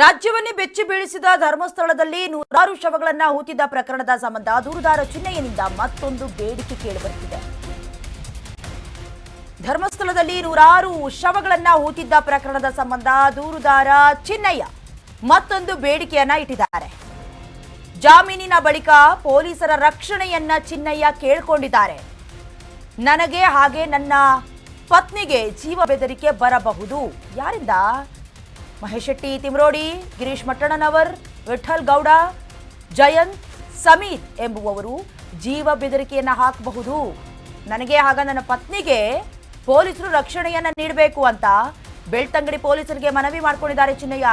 ರಾಜ್ಯವನ್ನೇ ಬೆಚ್ಚಿ ಬೀಳಿಸಿದ ಧರ್ಮಸ್ಥಳದಲ್ಲಿ ನೂರಾರು ಶವಗಳನ್ನ ಹೂತಿದ್ದ ಪ್ರಕರಣದ ಸಂಬಂಧ ದೂರುದಾರ ಚಿನ್ನಯ್ಯನಿಂದ ಮತ್ತೊಂದು ಬೇಡಿಕೆ ಕೇಳಿಬರುತ್ತಿದೆ. ಧರ್ಮಸ್ಥಳದಲ್ಲಿ ನೂರಾರು ಶವಗಳನ್ನ ಹೂತಿದ್ದ ಪ್ರಕರಣದ ಸಂಬಂಧ ದೂರುದಾರ ಚಿನ್ನಯ್ಯ ಮತ್ತೊಂದು ಬೇಡಿಕೆಯನ್ನ ಇಟ್ಟಿದ್ದಾರೆ. ಜಾಮೀನಿನ ಬಳಿಕ ಪೊಲೀಸರ ರಕ್ಷಣೆಯನ್ನ ಚಿನ್ನಯ್ಯ ಕೇಳ್ಕೊಂಡಿದ್ದಾರೆ. ನನಗೆ ಹಾಗೆ ನನ್ನ ಪತ್ನಿಗೆ ಜೀವ ಬೆದರಿಕೆ ಬರಬಹುದು. ಯಾರಿಂದ? ಮಹೇಶ್ ಶೆಟ್ಟಿ, ತಿಮ್ರೋಡಿ, ಗಿರೀಶ್ ಮಟ್ಟಣ್ಣನವರ್ ವಿಠಲ್ ಗೌಡ, ಜಯಂತ್, ಸಮೀರ್ ಎಂಬುವವರು ಜೀವ ಬೆದರಿಕೆಯನ್ನು ಹಾಕಬಹುದು. ನನಗೆ ಆಗ ನನ್ನ ಪತ್ನಿಗೆ ಪೊಲೀಸರು ರಕ್ಷಣೆಯನ್ನು ನೀಡಬೇಕು ಅಂತ ಬೆಳ್ತಂಗಡಿ ಪೊಲೀಸರಿಗೆ ಮನವಿ ಮಾಡಿಕೊಂಡಿದ್ದಾರೆ ಚಿನ್ನಯ್ಯ.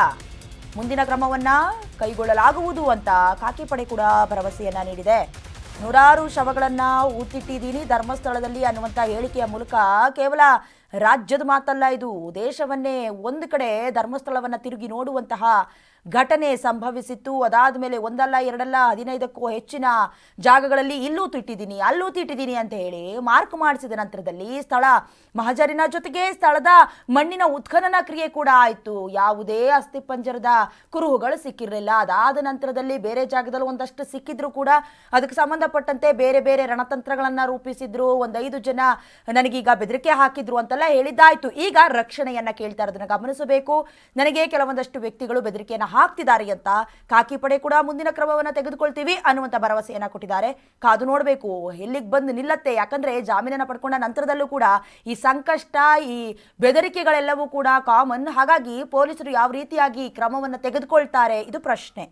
ಮುಂದಿನ ಕ್ರಮವನ್ನು ಕೈಗೊಳ್ಳಲಾಗುವುದು ಅಂತ ಖಾಕಿ ಪಡೆ ಕೂಡ ಭರವಸೆಯನ್ನು ನೀಡಿದೆ. ನೂರಾರು ಶವಗಳನ್ನ ಊತಿಟ್ಟಿದ್ದೀನಿ. ಧರ್ಮಸ್ಥಳದಲ್ಲಿ ಅನ್ನುವಂಥ ಹೇಳಿಕೆಯ ಮೂಲಕ ಕೇವಲ ರಾಜ್ಯದ ಮಾತಲ್ಲ ಇದು. ದೇಶವನ್ನೇ ಒಂದು ಕಡೆ ಧರ್ಮಸ್ಥಳವನ್ನ ತಿರುಗಿ ನೋಡುವಂತಹ ಘಟನೆ ಸಂಭವಿಸಿತ್ತು. ಅದಾದ ಮೇಲೆ ಒಂದಲ್ಲ, ಎರಡಲ್ಲ, ಹದಿನೈದಕ್ಕೂ ಹೆಚ್ಚಿನ ಜಾಗಗಳಲ್ಲಿ ಇಲ್ಲೂ ತಿಟ್ಟಿದ್ದೀನಿ, ಅಲ್ಲೂ ತಿಟ್ಟಿದ್ದೀನಿ ಅಂತ ಹೇಳಿ ಮಾರ್ಕ್ ಮಾಡಿಸಿದ ನಂತರದಲ್ಲಿ ಸ್ಥಳ ಮಹಜರಿನ ಜೊತೆಗೆ ಸ್ಥಳದ ಮಣ್ಣಿನ ಉತ್ಖನನ ಕ್ರಿಯೆ ಕೂಡ ಆಯಿತು. ಯಾವುದೇ ಅಸ್ಥಿಪಂಜರದ ಕುರುಹುಗಳು ಸಿಕ್ಕಿರಲಿಲ್ಲ. ಅದಾದ ನಂತರದಲ್ಲಿ ಬೇರೆ ಜಾಗದಲ್ಲಿ ಒಂದಷ್ಟು ಸಿಕ್ಕಿದ್ರು ಕೂಡ ಅದಕ್ಕೆ ಸಂಬಂಧಪಟ್ಟಂತೆ ಬೇರೆ ಬೇರೆ ರಣತಂತ್ರಗಳನ್ನ ರೂಪಿಸಿದ್ರು. ಒಂದೈದು ಜನ ನನಗೀಗ ಬೆದರಿಕೆ ಹಾಕಿದ್ರು ಅಂತೆಲ್ಲ ಹೇಳಿದ್ದಾಯ್ತು. ಈಗ ರಕ್ಷಣೆಯನ್ನ ಕೇಳ್ತಾ ಇರೋದನ್ನ ಗಮನಿಸಬೇಕು. ನನಗೆ ಕೆಲವೊಂದಷ್ಟು ವ್ಯಕ್ತಿಗಳು ಬೆದರಿಕೆಯನ್ನ ಹಾಕ್ತಿದ್ದಾರೆ ಅಂತ ಖಾಕಿ ಪಡೆ ಕೂಡ ಮುಂದಿನ ಕ್ರಮವನ್ನು ತೆಗೆದುಕೊಳ್ತೀವಿ ಅನ್ನುವಂಥ ಭರವಸೆಯನ್ನು ಕೊಟ್ಟಿದ್ದಾರೆ. ಕಾದು ನೋಡಬೇಕು, ಎಲ್ಲಿಗೆ ಬಂದು ನಿಲ್ಲತ್ತೆ? ಯಾಕಂದರೆ ಜಾಮೀನನ್ನು ಪಡ್ಕೊಂಡ ನಂತರದಲ್ಲೂ ಕೂಡ ಈ ಸಂಕಷ್ಟ, ಈ ಬೆದರಿಕೆಗಳೆಲ್ಲವೂ ಕೂಡ ಕಾಮನ್ ಹಾಗಾಗಿ ಪೊಲೀಸರು ಯಾವ ರೀತಿಯಾಗಿ ಕ್ರಮವನ್ನು ತೆಗೆದುಕೊಳ್ತಾರೆ, ಇದು ಪ್ರಶ್ನೆ.